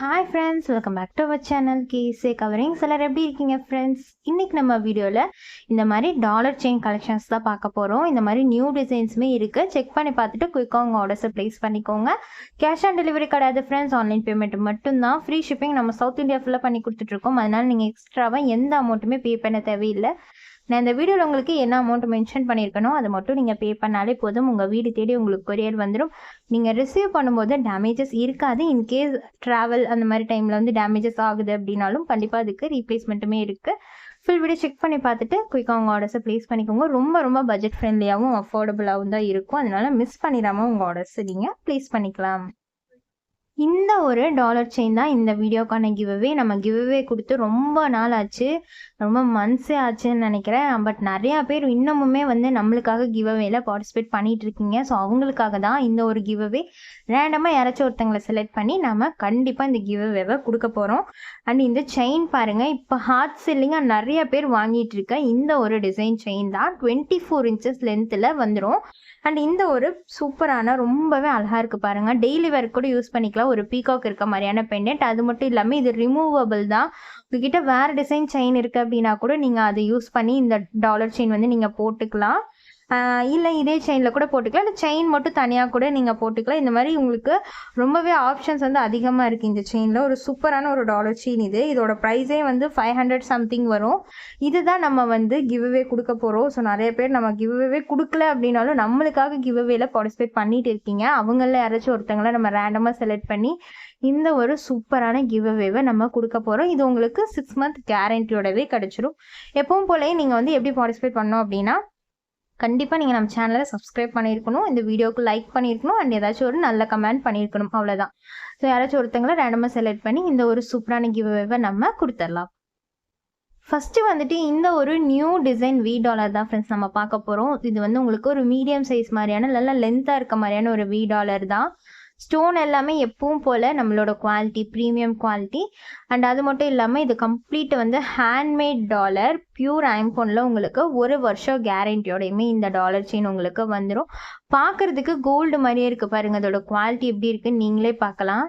Hi friends welcome back to our channel கேஸே covering சிலர் எப்படி இருக்கீங்க ஃப்ரெண்ட்ஸ் இன்றைக்கி நம்ம வீடியோவில் இந்த மாதிரி டாலர் செயின் கலெக்ஷன்ஸ் தான் பார்க்க போகிறோம் இந்த மாதிரி நியூ டிசைன்ஸுமே இருக்குது செக் பண்ணி பார்த்துட்டு குயிக்காக உங்கள் ஆர்டர்ஸை ப்ளேஸ் பண்ணிக்கோங்க. கேஷ் ஆன் டெலிவரி கிடையாது ஃப்ரெண்ட்ஸ் ஆன்லைன் பேமெண்ட் மட்டும்தான். ஃப்ரீ ஷிப்பிங் நம்ம சவுத் இந்தியா ஃபுல்லாக பண்ணி கொடுத்துட்ருக்கோம் அதனால் நீங்கள் எக்ஸ்ட்ராவாக எந்த அமௌண்ட்டுமே பே பண்ண தேவையில்லை. நான் இந்த வீடியோவில் உங்களுக்கு என்ன அமௌண்ட் மென்ஷன் பண்ணியிருக்கணும் அதை மட்டும் நீங்கள் பே பண்ணாலே போதும். உங்கள் வீடு தேடி உங்களுக்கு கொரியர் வந்துடும் நீங்கள் ரிசீவ் பண்ணும்போது டேமேஜஸ் இருக்காது. இன்கேஸ் ட்ராவல் அந்த மாதிரி டைமில் வந்து டேமேஜஸ் ஆகுது அப்படின்னாலும் கண்டிப்பாக அதுக்கு ரீப்ளேஸ்மெண்ட்டுமே இருக்குது ஃபுல் வீடியோ செக் பண்ணி பார்த்துட்டு குயிக்காக உங்கள் ஆர்டர்ஸை ப்ளேஸ் பண்ணிக்கோங்க. ரொம்ப ரொம்ப பட்ஜெட் ஃப்ரெண்ட்லியாகவும் அஃபோர்டபுளாகவும் தான் இருக்கும். அதனால மிஸ் பண்ணிடாமல் உங்கள் ஆர்டர்ஸை நீங்கள் ப்ளேஸ் பண்ணிக்கலாம். இந்த ஒரு டாலர் செயின் தான் இந்த வீடியோக்கான கிவ்அவே நம்ம கிவ்அவே கொடுத்து ரொம்ப நாள் ஆச்சு. ரொம்ப மந்த்ஸே ஆச்சுன்னு நினைக்கிறேன். பட் நிறையா பேர் இன்னமுமே வந்து நம்மளுக்காக கிவ்அவேல பார்ட்டிசிபேட் பண்ணிட்டு இருக்கீங்க. ஸோ அவங்களுக்காக தான் இந்த ஒரு கிவ்அவே ரேண்டமாக யாராச்சும் ஒருத்தங்களை செலக்ட் பண்ணி நம்ம கண்டிப்பாக இந்த கிவ்அவேவை கொடுக்க போகிறோம் அண்ட் இந்த செயின் பாருங்கள் இப்போ ஹார்ட் செல்லிங்காக நிறைய பேர் வாங்கிட்டு இருக்க இந்த ஒரு டிசைன் செயின் தான். டுவெண்ட்டி ஃபோர் இன்ச்சஸ் லென்த்தில் வந்துடும் அண்ட் இந்த ஒரு சூப்பரான ரொம்பவே அழகாக இருக்குது பாருங்கள் டெய்லி வேர் கூட யூஸ் பண்ணிக்கலாம். ஒரு பீகாக் இருக்க மாதிரியான பெண்டென்ட் அது மட்டும் இல்லாமல் இது ரிமூவபிள் தான். உங்ககிட்ட வேறு டிசைன் செயின் இருக்குது அப்படின்னா கூட நீங்கள் அதை யூஸ் பண்ணி இந்த டாலர் செயின் வந்து நீங்கள் போட்டுக்கலாம். இல்லை இதே செயினில் கூட போட்டுக்கலாம். இல்லை செயின் மட்டும் தனியாக கூட நீங்கள் போட்டுக்கலாம். இந்த மாதிரி உங்களுக்கு ரொம்பவே ஆப்ஷன்ஸ் வந்து அதிகமாக இருக்குது இந்த செயினில் ஒரு சூப்பரான ஒரு டாலர் செயின் இது. இதோட ப்ரைஸே வந்து ஃபைவ் ஹண்ட்ரட் சம்திங் வரும். இதுதான் நம்ம வந்து கிவ்வே கொடுக்க போகிறோம் ஸோ நிறைய பேர் நம்ம கிவ்வே கொடுக்கல அப்படின்னாலும் நம்மளுக்காக கிவ்வேல பார்ட்டிசிபேட் பண்ணிட்டு இருக்கீங்க. அவங்கள யாராச்சும் ஒருத்தங்களை நம்ம ரேண்டமாக செலக்ட் பண்ணி இந்த ஒரு சூப்பரான கிவ்அவேவை நம்ம கொடுக்க போகிறோம் இது உங்களுக்கு சிக்ஸ் மந்த் கேரண்டியோடவே கிடச்சிரும். எப்பவும் போலயே நீங்கள் வந்து எப்படி பார்ட்டிசிபேட் பண்ணோம் அப்படின்னா கண்டிப்பாக நீங்கள் நம்ம சேனலை சப்ஸ்கிரைப் பண்ணியிருக்கணும். இந்த வீடியோவுக்கு லைக் பண்ணியிருக்கணும். அண்ட் ஏதாச்சும் ஒரு நல்ல கமெண்ட் பண்ணியிருக்கணும். அவ்வளோதான் ஸோ யாராச்சும் ஒருத்தங்களை ரேண்டமாக செலக்ட் பண்ணி இந்த ஒரு சூப்பரான கிவ்வேவை நம்ம கொடுத்துடலாம். ஃபஸ்ட்டு வந்துட்டு இந்த ஒரு நியூ டிசைன் வி டாலர் தான் ஃப்ரெண்ட்ஸ் நம்ம பார்க்க போகிறோம் இது வந்து உங்களுக்கு ஒரு மீடியம் சைஸ் மாதிரியான நல்லா லென்த்தாக இருக்க மாதிரியான ஒரு வி டாலர் தான். ஸ்டோன் எல்லாமே எப்பவும் போல் நம்மளோட குவாலிட்டி ப்ரீமியம் குவாலிட்டி அண்ட் அது மட்டும் இல்லாமல் இது கம்ப்ளீட் வந்து ஹேண்ட்மேட் டாலர் பியூர் ஐம்போனில் உங்களுக்கு ஒரு வருஷம் கேரண்டியோடையுமே இந்த டாலர் செயின் உங்களுக்கு வந்துடும் பார்க்குறதுக்கு கோல்டு மாதிரியே இருக்குது பாருங்கள் அதோட குவாலிட்டி எப்படி இருக்குன்னு நீங்களே பார்க்கலாம்.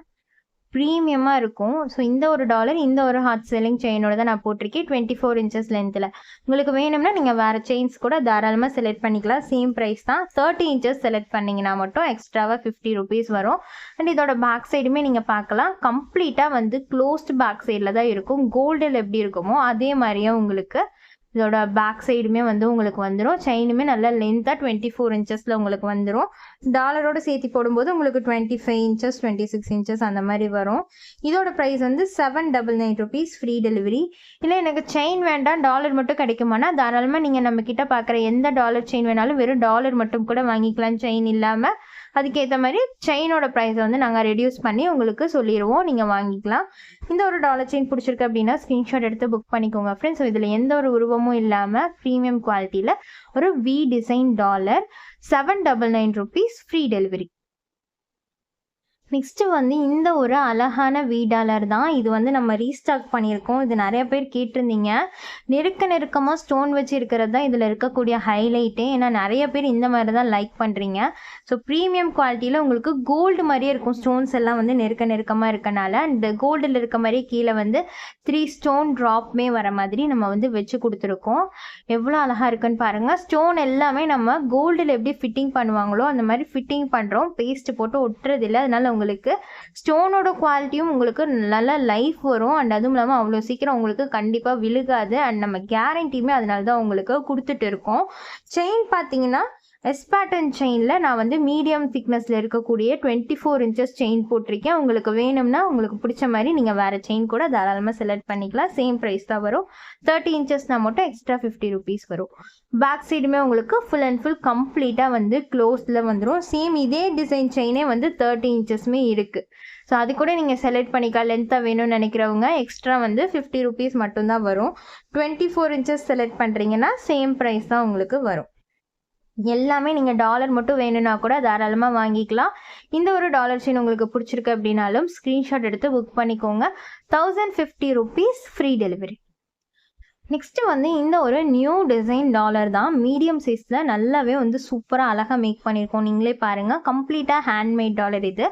ப்ரீமியமாக இருக்கும். ஸோ இந்த ஒரு டாலர் இந்த ஒரு ஹாட் செல்லிங் செயினோட தான் நான் போட்டிருக்கேன். டுவெண்ட்டி ஃபோர் இன்ச்சஸ் லென்த்தில் உங்களுக்கு வேணும்னா நீங்கள் வேறு செயின்ஸ் கூட தாராளமாக செலக்ட் பண்ணிக்கலாம். சேம் ப்ரைஸ் தான். தேர்ட்டி இன்ச்சஸ் செலக்ட் பண்ணிங்கன்னா மட்டும் எக்ஸ்ட்ராவாக ஃபிஃப்டி ருபீஸ் வரும். அண்ட் இதோட பேக் சைடுமே நீங்கள் பார்க்கலாம். கம்ப்ளீட்டாக வந்து க்ளோஸ்டு பேக் சைடில் தான் இருக்கும். கோல்டில் எப்படி இருக்குமோ அதே மாதிரியே உங்களுக்கு இதோட பேக் சைடுமே வந்து உங்களுக்கு வந்துடும் செயினுமே நல்லா லென்த்தாக டுவெண்ட்டி ஃபோர் இன்ச்சஸில் உங்களுக்கு வந்துடும் டாலரோட சேர்த்து போடும்போது உங்களுக்கு twenty five inches twenty six inches அந்த மாதிரி வரும். இதோட ப்ரைஸ் வந்து seven double nine rupees free delivery இல்லை எனக்கு செயின் வேண்டாம் டாலர் மட்டும் கிடைக்குமானா தாராளமாக நீங்கள் நம்ம பார்க்குற எந்த டாலர் செயின் வேணாலும் வெறும் டாலர் மட்டும் கூட வாங்கிக்கலாம் செயின் இல்லாமல் அதுக்கேற்ற மாதிரி செயினோட ப்ரைஸை வந்து நாங்கள் ரெடியூஸ் பண்ணி உங்களுக்கு சொல்லிடுவோம் நீங்கள் வாங்கிக்கலாம். இந்த ஒரு டாலர் செயின் பிடிச்சிருக்கு அப்படின்னா ஸ்க்ரீன்ஷாட் எடுத்து புக் பண்ணிக்கோங்க. ஃப்ரெண்ட்ஸ் இதில் எந்த ஒரு உருவமும் இல்லாமல் ப்ரீமியம் குவாலிட்டியில் ஒரு V design dollar seven double nine rupees free delivery next வந்து இந்த ஒரு அழகான வீடாலர் தான். இது வந்து நம்ம ரீஸ்டாக் பண்ணியிருக்கோம். இது நிறைய பேர் கேட்டிருந்தீங்க. நெருக்க நெருக்கமாக ஸ்டோன் வச்சு இருக்கிறது தான் இதில் இருக்கக்கூடிய ஹைலைட்டே ஏன்னா நிறைய பேர் இந்த மாதிரி தான் லைக் பண்ணுறீங்க ஸோ ப்ரீமியம் குவாலிட்டியில் உங்களுக்கு கோல்டு மாதிரியே இருக்கும். ஸ்டோன்ஸ் எல்லாம் வந்து நெருக்க நெருக்கமாக இருக்கனால. அந்த கோல்டில் இருக்க மாதிரியே கீழே வந்து த்ரீ ஸ்டோன் ட்ராப்மே வர மாதிரி நம்ம வந்து வச்சு கொடுத்துருக்கோம். எவ்வளோ அழகாக இருக்குன்னு பாருங்கள் ஸ்டோன் எல்லாமே நம்ம கோல்டில் எப்படி ஃபிட்டிங் பண்ணுவாங்களோ அந்த மாதிரி ஃபிட்டிங் பண்ணுறோம் பேஸ்ட் போட்டு ஒட்டுறதில்லை. அதனால் உங்களுக்கு ஸ்டோனோட குவாலிட்டியும் உங்களுக்கு நல்லா லைஃப் வரும். அண்ட் அதுவும் இல்லாமல் அவ்வளோ சீக்கிரம் உங்களுக்கு கண்டிப்பாக விழுகாது. அண்ட் நம்ம கேரண்டியுமே அதனால தான் உங்களுக்கு கொடுத்துட்டு இருக்கோம். செயின் பார்த்தீங்கன்னா எஸ் பேட்டர்ன் செயினில் நான் வந்து மீடியம் திக்னஸில் இருக்கக்கூடிய டுவெண்ட்டி ஃபோர் இன்ச்சஸ் செயின் போட்டிருக்கேன். உங்களுக்கு வேணும்னா உங்களுக்கு பிடிச்ச மாதிரி நீங்கள் வேறு செயின் கூட தாராளமாக செலக்ட் பண்ணிக்கலாம். சேம் ப்ரைஸ் தான் வரும். தேர்ட்டி இன்ச்சஸ்னால் மட்டும் எக்ஸ்ட்ரா ஃபிஃப்டி ருபீஸ் வரும். பேக் சைடுமே உங்களுக்கு ஃபுல் அண்ட் ஃபுல் கம்ப்ளீட்டாக வந்து க்ளோஸில் வந்துடும் சேம் இதே டிசைன் செயினே வந்து தேர்ட்டி இன்ச்சஸ்மே இருக்குது ஸோ அது கூட நீங்கள் செலக்ட் பண்ணிக்கலாம். லென்த்தாக வேணும்னு நினைக்கிறவங்க எக்ஸ்ட்ரா வந்து ஃபிஃப்டி ருபீஸ் மட்டும்தான் வரும். டுவெண்ட்டி ஃபோர் இன்ச்சஸ் செலக்ட் பண்ணுறீங்கன்னா சேம் ப்ரைஸ் தான் உங்களுக்கு வரும். எல்லாமே நீங்கள் டாலர் மட்டும் வேணும்னா கூட தாராளமாக வாங்கிக்கலாம். இந்த ஒரு டாலர் செயின் உங்களுக்கு பிடிச்சிருக்கு அப்படின்னாலும் ஸ்க்ரீன்ஷாட் எடுத்து புக் பண்ணிக்கோங்க. Thousand fifty rupees free delivery next வந்து இந்த ஒரு நியூ டிசைன் டாலர் தான். மீடியம் சைஸில் நல்லாவே வந்து சூப்பராக அழகாக மேக் பண்ணியிருக்கோம் நீங்களே பாருங்கள் கம்ப்ளீட்டாக ஹேண்ட்மேட் டாலர் இது.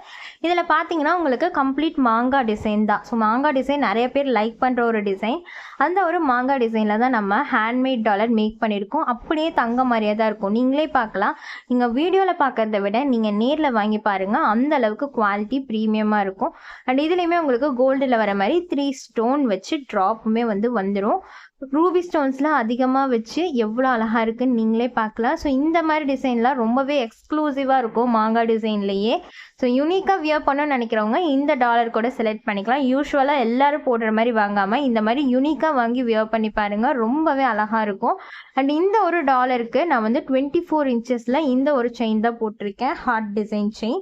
இதில் பார்த்தீங்கன்னா உங்களுக்கு கம்ப்ளீட் மாங்காய் டிசைன் தான். ஸோ மாங்காய் டிசைன் நிறைய பேர் லைக் பண்ணுற ஒரு டிசைன் அந்த ஒரு மாங்காய் டிசைனில் தான் நம்ம ஹேண்ட்மேட் டாலர் மேக் பண்ணியிருக்கோம் அப்படியே தங்க மாதிரியே தான் இருக்கும். நீங்களே பார்க்கலாம். நீங்கள் வீடியோவில் பார்க்குறத விட நீங்கள் நேரில் வாங்கி பாருங்கள் அந்த அளவுக்கு குவாலிட்டி ப்ரீமியமாக இருக்கும். அண்ட் இதுலேயுமே உங்களுக்கு கோல்டில் வர மாதிரி த்ரீ ஸ்டோன் வச்சு ட்ராப்புமே வந்து வந்துடும் ரூபி ஸ்டோன்ஸ்லாம் அதிகமாக வச்சு எவ்வளோ அழகாக இருக்குன்னு நீங்களே பார்க்கலாம். ஸோ இந்த மாதிரி டிசைன்லாம் ரொம்பவே எக்ஸ்க்ளூசிவாக இருக்கும் மாங்காய் டிசைன்லேயே ஸோ யூனிக்காக வியர் பண்ணணும்னு நினைக்கிறவங்க இந்த டாலர் கூட செலக்ட் பண்ணிக்கலாம். யூஸ்வலாக எல்லாரும் போடுற மாதிரி வாங்காமல் இந்த மாதிரி யூனிக்காக வாங்கி வியர் பண்ணி பாருங்கள் ரொம்பவே அழகாக இருக்கும். அண்ட் இந்த ஒரு டாலருக்கு நான் வந்து டுவெண்ட்டி ஃபோர் இன்ச்சஸில் இந்த ஒரு செயின் தான் போட்டிருக்கேன். ஹார்ட் டிசைன் செயின்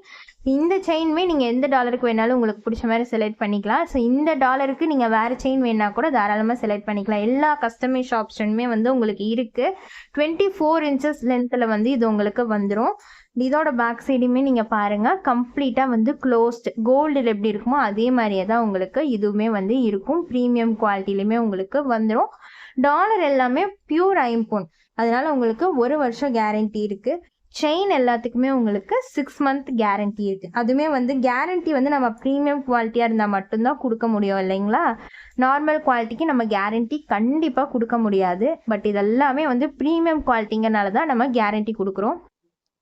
இந்த செயினுமே நீங்கள் எந்த டாலருக்கு வேணாலும் உங்களுக்கு பிடிச்ச மாதிரி செலக்ட் பண்ணிக்கலாம். ஸோ இந்த டாலருக்கு நீங்கள் வேறு செயின் வேணால் கூட தாராளமாக செலக்ட் பண்ணிக்கலாம். எல்லா கஸ்டமைஸ் ஆப்ஷனுமே வந்து உங்களுக்கு இருக்குது டுவெண்ட்டி ஃபோர் இன்ச்சஸ் லென்த்தில் வந்து இது உங்களுக்கு வந்துடும் இதோட பேக் சைடுமே நீங்கள் பாருங்கள் கம்ப்ளீட்டாக வந்து க்ளோஸ்டு கோல்டில் எப்படி இருக்குமோ அதே மாதிரியே தான் உங்களுக்கு இதுவுமே வந்து இருக்கும். ப்ரீமியம் குவாலிட்டிலையுமே உங்களுக்கு வந்துடும் டாலர் எல்லாமே பியூர் ஐம்போன் அதனால் உங்களுக்கு ஒரு வருஷம் கேரண்டி இருக்குது செயின் எல்லாத்துக்குமே உங்களுக்கு சிக்ஸ் மந்த் கேரண்டி இருக்குது அதுவுமே வந்து கேரண்டி வந்து நம்ம ப்ரீமியம் குவாலிட்டியாக இருந்தால் மட்டும்தான் கொடுக்க முடியும் இல்லைங்களா? நார்மல் குவாலிட்டிக்கு நம்ம கேரண்டி கண்டிப்பாக கொடுக்க முடியாது. பட் இதெல்லாமே வந்து ப்ரீமியம் குவாலிட்டிங்கனால தான் நம்ம கேரண்டி கொடுக்குறோம்.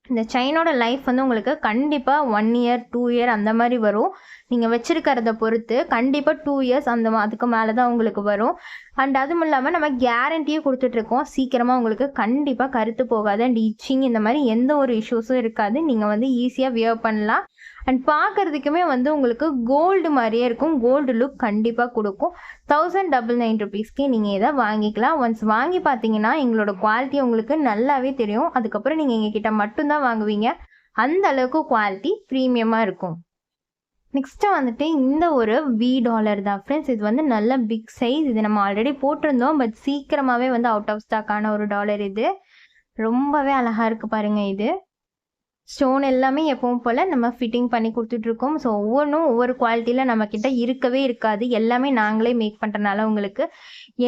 இந்த செயினோட லைஃப் வந்து உங்களுக்கு கண்டிப்பாக ஒன் இயர் டூ இயர் அந்த மாதிரி வரும். நீங்கள் வச்சுருக்கிறத பொறுத்து கண்டிப்பாக டூ இயர்ஸ் அந்த அதுக்கு மேலே தான் உங்களுக்கு வரும். அண்ட் அதுவும் இல்லாமல் நம்ம கேரண்டியே கொடுத்துட்ருக்கோம். சீக்கிரமாக உங்களுக்கு கண்டிப்பாக கருத்து போகாது. அண்ட் இச்சிங் இந்த மாதிரி எந்த ஒரு இஷ்யூஸும் இருக்காது. நீங்கள் வந்து ஈஸியாக வியர் பண்ணலாம். அண்ட் பார்க்குறதுக்குமே வந்து உங்களுக்கு கோல்டு மாதிரியே இருக்கும். கோல்டு லுக் கண்டிப்பாக கொடுக்கும். தௌசண்ட் டபுள் நைன் ருபீஸ்க்கே நீங்கள் இதை வாங்கிக்கலாம். ஒன்ஸ் வாங்கி பார்த்தீங்கன்னா எங்களோட குவாலிட்டி உங்களுக்கு நல்லாவே தெரியும். அதுக்கப்புறம் நீங்கள் எங்ககிட்ட மட்டும்தான் வாங்குவீங்க. அந்த அளவுக்கு குவாலிட்டி ப்ரீமியமாக இருக்கும். நெக்ஸ்ட்டு வந்துட்டு இந்த ஒரு வி டாலர் தான். ஃப்ரெண்ட்ஸ் இது வந்து நல்ல பிக் சைஸ் இது நம்ம ஆல்ரெடி போட்டிருந்தோம் பட் சீக்கிரமாகவே வந்து அவுட் ஆஃப் ஸ்டாக்கான ஒரு டாலர் இது. ரொம்பவே அழகாக இருக்குது பாருங்கள் இது. ஸ்டோன் எல்லாமே எப்பவும் போல் நம்ம ஃபிட்டிங் பண்ணி கொடுத்துட்ருக்கோம். ஸோ ஒவ்வொன்றும் ஒவ்வொரு குவாலிட்டியில் நம்மக்கிட்ட இருக்கவே இருக்காது. எல்லாமே நாங்களே மேக் பண்ணுறனால உங்களுக்கு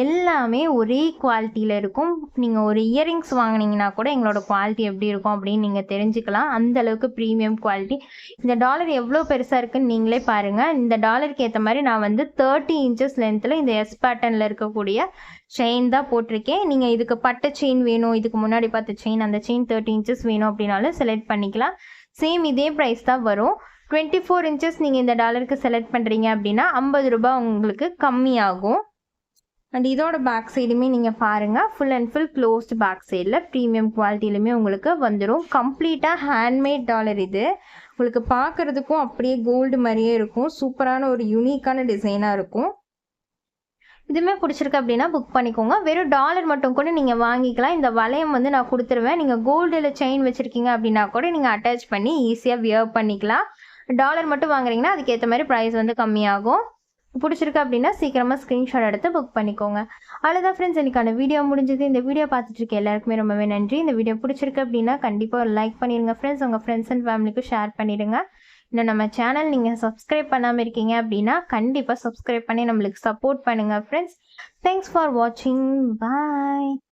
எல்லாமே ஒரே குவாலிட்டியில் இருக்கும். நீங்கள் ஒரு இயரிங்ஸ் வாங்குனீங்கன்னா கூட எங்களோட குவாலிட்டி எப்படி இருக்கும் அப்படின்னு நீங்கள் தெரிஞ்சுக்கலாம். அந்த அளவுக்கு ப்ரீமியம் குவாலிட்டி இந்த டாலர் எவ்வளோ பெருசாக இருக்குன்னு நீங்களே பாருங்கள் இந்த டாலருக்கு ஏற்ற மாதிரி நான் வந்து தேர்ட்டி இன்ச்சஸ் லென்த்தில் இந்த எஸ் பேட்டர்னில் இருக்கக்கூடிய செயின் தான் போட்டிருக்கேன். நீங்கள் இதுக்கு பட்ட செயின் வேணும் இதுக்கு முன்னாடி பார்த்த செயின் அந்த செயின் தேர்ட்டி இன்ச்சஸ் வேணும் அப்படின்னாலும் செலக்ட் பண்ணி பண்ணிக்கலாம். சேம் இதே ப்ரைஸ் தான் வரும். டுவெண்ட்டி ஃபோர் இன்ச்சஸ் நீங்கள் இந்த டாலருக்கு செலக்ட் பண்ணுறீங்க அப்படின்னா ஐம்பது ரூபாய் உங்களுக்கு கம்மியாகும். அண்ட் இதோட பேக் சைடுமே நீங்கள் பாருங்கள் full and full closed back சைடில் ப்ரீமியம் குவாலிட்டியிலுமே உங்களுக்கு வந்துடும் கம்ப்ளீட்டாக ஹேண்ட்மேட் டாலர் இது. உங்களுக்கு பார்க்குறதுக்கும் அப்படியே கோல்டு மாதிரியே இருக்கும். சூப்பரான ஒரு யூனிக்கான டிசைனாக இருக்கும். இதுவுமே பிடிச்சிருக்கு அப்படின்னா புக் பண்ணிக்கோங்க. வெறும் டாலர் மட்டும் கூட நீங்கள் வாங்கிக்கலாம். இந்த வளையம் வந்து நான் கொடுத்துருவேன். நீங்கள் கோல்டில் செயின் வச்சுருக்கீங்க அப்படின்னா கூட நீங்கள் அட்டாச் பண்ணி ஈஸியாக வியர் பண்ணிக்கலாம். டாலர் மட்டும் வாங்குறீங்கன்னா அதுக்கேற்ற மாதிரி ப்ரைஸ் வந்து கம்மியாகும். பிடிச்சிருக்கு அப்படின்னா சீக்கிரமாக ஸ்க்ரீன்ஷாட் எடுத்து புக் பண்ணிக்கோங்க. அவ்வளோதான் ஃப்ரெண்ட்ஸ் எனக்கான வீடியோ முடிஞ்சது. இந்த வீடியோ பார்த்துட்டு இருக்க எல்லாருக்குமே ரொம்பவே நன்றி. இந்த வீடியோ பிடிச்சிருக்கு அப்படின்னா கண்டிப்பாக ஒரு லைக் பண்ணிடுங்க ஃப்ரெண்ட்ஸ் உங்கள் ஃப்ரெண்ட்ஸ் அண்ட் ஃபேமிலிக்கும் ஷேர் பண்ணிடுங்க. இன்னும் நம்ம சேனல் நீங்கள் சப்ஸ்கிரைப் பண்ணாமல் இருக்கீங்க அப்படின்னா கண்டிப்பாக சப்ஸ்கிரைப் பண்ணி நம்மளுக்கு சப்போர்ட் பண்ணுங்கள் ஃப்ரெண்ட்ஸ் தேங்க்ஸ் ஃபார் வாட்சிங் பாய்